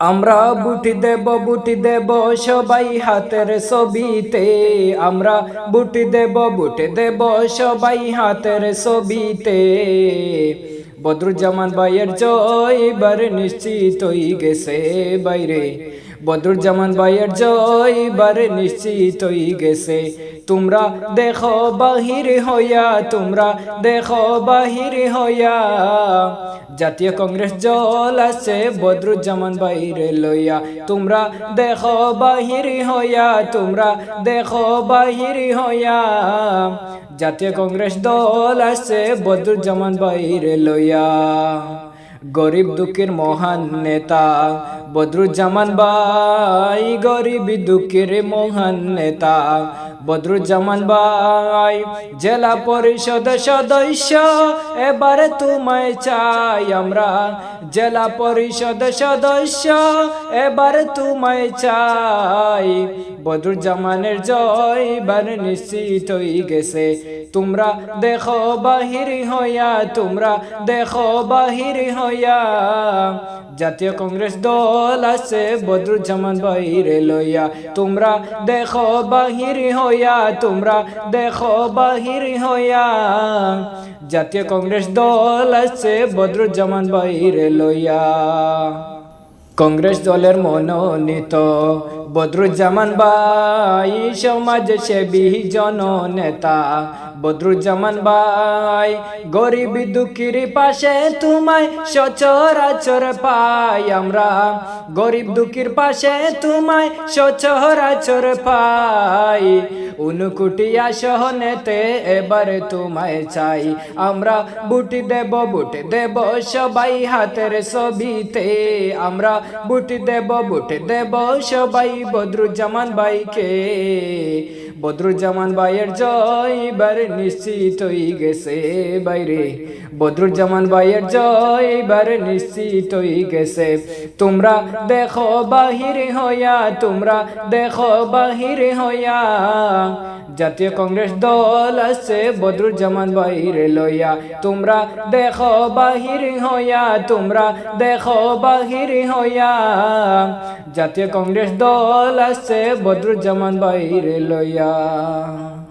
আমরা বুটি দেব বুটি দেব সবাই হাতের ছবিতে। আমরা বুটি দেব বুটি দেব সবাই হাতের ছবিতে। বদরুজ্জামান ভাইয়ের জয় এবার নিশ্চিত হয়ে গেছে বাইরে। বদরুজ্জামান ভাইয়ের জয় নিশ্চিত হয়ে গেছে। তোমরা দেখো বাহির হইয়া, তোমরা দেখো বাহির হইয়া। জাতীয় কংগ্রেস জল আছে বদরুজ্জামান বাইরে লইয়া। তোমরা দেখো বাহির হইয়া, তোমরা দেখো বাহির হইয়া। জাতীয় কংগ্রেস দল আছে বদরুজ্জামান বাইরে লইয়া। গরিব দুঃখের মহান নেতা বদরুজ্জামান বাই গরিব দুঃখের মহান নেতা। বদরুজ্জামান বাই জেলা পরিষদ সদস্য, এবারে তোমায় চাই আমরা। জেলা পরিষদ সদস্য, এবারে তোমায় চাই। বদরুজ্জামানের জয় এবার নিশ্চিত হয়ে গেছে। তোমরা দেখো বাহির হইয়া, তোমরা দেখো বাহির হইয়া। জাতীয় কংগ্রেস দল আছে, বদরুজ্জামান বাইরে লইয়া। তোমরা দেখো বাহির হইয়া, তোমরা দেখো বাহির হইয়া। জাতীয় কংগ্রেস দল আছে, বদরুজ্জামান বাইরে লইয়া। কংগ্রেস দলের মনোনীত বদরুজ্জামান বাই সমাজ সেবী জন নেতা বদরুজ্জামান ভাই, গরিব দুঃখীর পাশে তোমায় সচরাচর পাই আমরা। গরিব দুঃখীর পাশে তোমায় সচরাচর পাই। উনকুটিয়া সহনেতে এবারে তোমায় চাই। আমরা বুটি দেব বুটি দেব সবাই হাতের ছবিতে। আমরা বুটি দেব বুটি দেব সবাই বদরুজ্জামান বাইকে বদরুজ্জামান ভাইয়ের জয় এবার নিশ্চিত হয়ে গেছে বাইরে। বদরুজ্জামান ভাইয়ের জয় এবার নিশ্চিত হয়ে গেছে। তোমরা দেখো বাহির হইয়া, তোমরা দেখো বাহির হইয়া। জাতীয় কংগ্রেস দল আছে বদরুজ্জামান বাইরে লইয়া। তোমরা দেখো বাহির হইয়া, তোমরা দেখো বাহির হইয়া। জাতীয় কংগ্রেস দল আছে বদরুজ্জামান বাইরে লইয়া। Hallelujah.